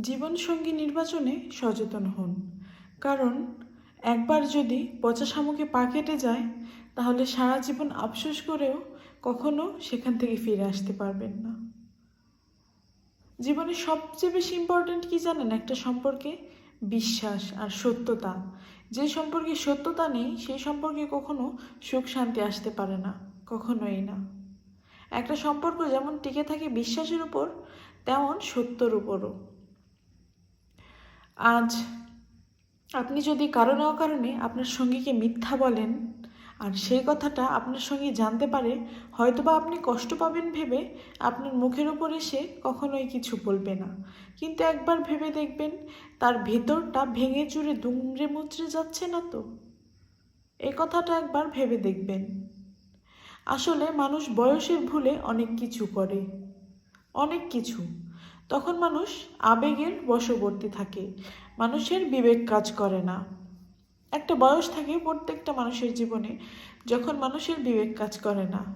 জীবনসঙ্গী নির্বাচনে সচেতন হন। কারণ, একবার যদি পচা শামুকে পা কেটে যায়, তাহলে সারা জীবন আফসোস করেও কখনো সেখান থেকে ফিরে আসতে পারবেন না। জীবনে সবচেয়ে বেশি ইম্পর্ট্যান্ট কি জানেন? একটা সম্পর্কে বিশ্বাস আর সত্যতা। যে সম্পর্কে সত্যতা নেই, সেই সম্পর্কে কখনো সুখ শান্তি আসতে পারে না, কখনোই না। একটা সম্পর্ক যেমন টিকে থাকে বিশ্বাসের উপর, তেমন সত্যর উপরও। আজ আপনি যদি কারও না কারণে আপনার সঙ্গীকে মিথ্যা বলেন আর সেই কথাটা আপনার সঙ্গী জানতে পারে, হয়তোবা আপনি কষ্ট পাবেন ভেবে আপনার মুখের উপর এসে কখনোই কিছু বলবে না। কিন্তু একবার ভেবে দেখবেন, তার ভেতরটা ভেঙে চুরে দুমড়ে মুচড়ে যাচ্ছে না তো। এ কথাটা একবার ভেবে দেখবেন। আসলে মানুষ বয়সের ভুলে অনেক কিছু করে। অনেক কিছু। তখন মানুষ আবেগের বশবর্তী থাকে। মানুষের বিবেক কাজ করে না। একটা বয়স থাকে প্রত্যেকটা মানুষের জীবনে যখন মানুষের বিবেক কাজ করে না।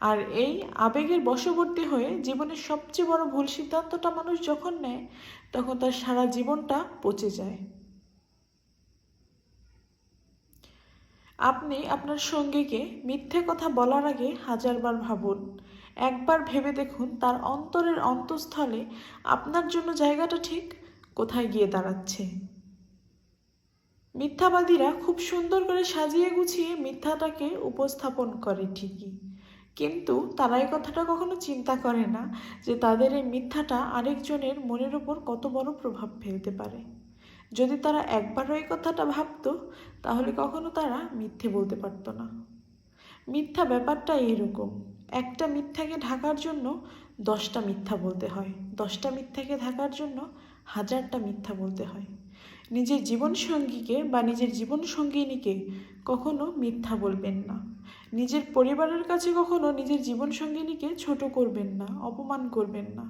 আর এই আবেগের বশবর্তী হয়ে জীবনের সবচেয়ে বড় ভুল সিদ্ধান্তটা মানুষ যখন নেয়, তখন তার সারা জীবনটা পচে যায়। আপনি আপনার সঙ্গীকে মিথ্যে কথা বলার আগে হাজারবার ভাবুন একবার ভেবে দেখুন তার অন্তরের অন্তঃস্থলে আপনার জন্য জায়গাটা ঠিক কোথায় গিয়ে দাঁড়াচ্ছে। মিথ্যাবাদীরা খুব সুন্দর করে সাজিয়ে গুছিয়ে মিথ্যাটাকে উপস্থাপন করে ঠিকই। কিন্তু তারা এই কথাটা কখনো চিন্তা করে না যে তাদের এই মিথ্যাটা আরেকজনের মনের উপর কত বড় প্রভাব ফেলতে পারে। যদি তারা একবারও এই কথাটা ভাবতো, তাহলে কখনো তারা মিথ্যে বলতে পারতো না। মিথ্যা ব্যাপারটা এইরকম। একটা মিথ্যাকে ঢাকার জন্য দশটা মিথ্যা বলতে হয়। দশটা মিথ্যাকে ঢাকার জন্য হাজারটা মিথ্যা বলতে হয়। নিজের জীবনসঙ্গীকে বা নিজের জীবনসঙ্গিনীকে কখনো মিথ্যা বলবেন না। নিজের পরিবারের কাছে কখনো নিজের জীবনসঙ্গিনীকে ছোট করবেন না, অপমান করবেন না।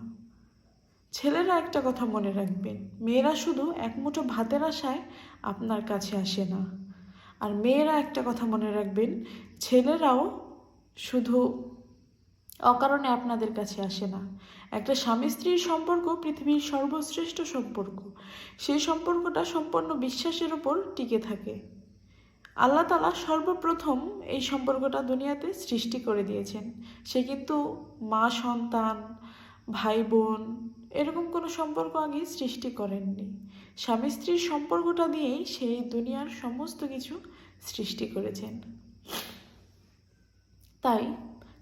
ছেলেরা একটা কথা মনে রাখবেন, মেয়েরা শুধু এক মুঠো ভাতের আশায় আপনার কাছে আসে না। আর মেয়েরা একটা কথা মনে রাখবেন, ছেলেরাও শুধু অকারণে আপনাদের কাছে আসে না। একটা স্বামী স্ত্রীর সম্পর্ক পৃথিবীর সর্বশ্রেষ্ঠ সম্পর্ক। সেই সম্পর্কটা সম্পূর্ণ বিশ্বাসের উপর টিকে থাকে। আল্লাহ তালা সর্বপ্রথম এই সম্পর্কটা দুনিয়াতে সৃষ্টি করে দিয়েছেন। সে কিন্তু মা, সন্তান, ভাই, বোন, এরকম কোনো সম্পর্ক আগে সৃষ্টি করেননি। স্বামী স্ত্রীর সম্পর্কটা দিয়েই সেই দুনিয়ার সমস্ত কিছু সৃষ্টি করেছেন। তাই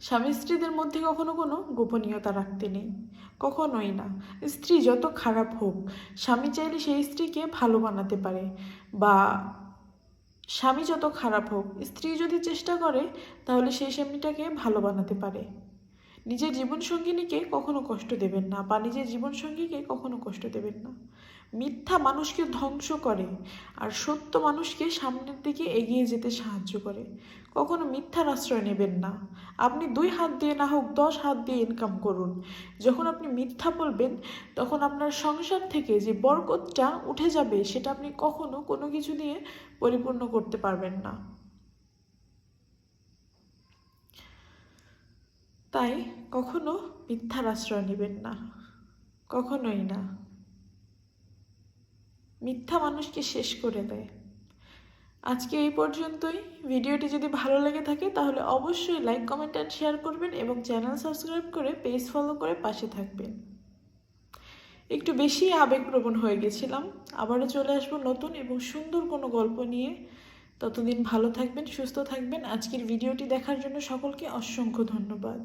স্বামী স্ত্রীদের মধ্যে কখনো কোনো গোপনীয়তা রাখতে নেই, কখনোই না। স্ত্রী যত খারাপ হোক, স্বামী চাইলে সেই স্ত্রীকে ভালো বানাতে পারে বা স্বামী যত খারাপ হোক, স্ত্রী যদি চেষ্টা করে, তাহলে সেই স্বামীটাকে ভালো বানাতে পারে। নিজের জীবনসঙ্গিনীকে কখনো কষ্ট দেবেন না বা নিজের জীবনসঙ্গীকে কখনো কষ্ট দেবেন না। মিথ্যা মানুষকে ধ্বংস করে আর সত্য মানুষকে সামনের দিকে এগিয়ে যেতে সাহায্য করে। কখনো মিথ্যার আশ্রয় নেবেন না। আপনি দুই হাত দিয়ে না হোক দশ হাত দিয়ে ইনকাম করুন। যখন আপনি মিথ্যা বলবেন, তখন আপনার সংসার থেকে যে বরকতটা উঠে যাবে, সেটা আপনি কখনো কোনো কিছু দিয়ে পরিপূর্ণ করতে পারবেন না। তাই কখনো মিথ্যার আশ্রয় নেবেন না, কখনোই না। মিথ্যা মানুষকে শেষ করে দেয়। আজকে এই পর্যন্তই। ভিডিওটি যদি ভালো লেগে থাকে, তাহলে অবশ্যই লাইক, কমেন্ট অ্যান্ড শেয়ার করবেন এবং চ্যানেল সাবস্ক্রাইব করে পেজ ফলো করে পাশে থাকবেন। একটু বেশি আবেগপ্রবণ হয়ে গেছিলাম। আবারও চলে আসব নতুন এবং সুন্দর কোনো গল্প নিয়ে। ততদিন ভালো থাকবেন সুস্থ থাকবেন। আজকের ভিডিওটি দেখার জন্য সকলকে অসংখ্য ধন্যবাদ।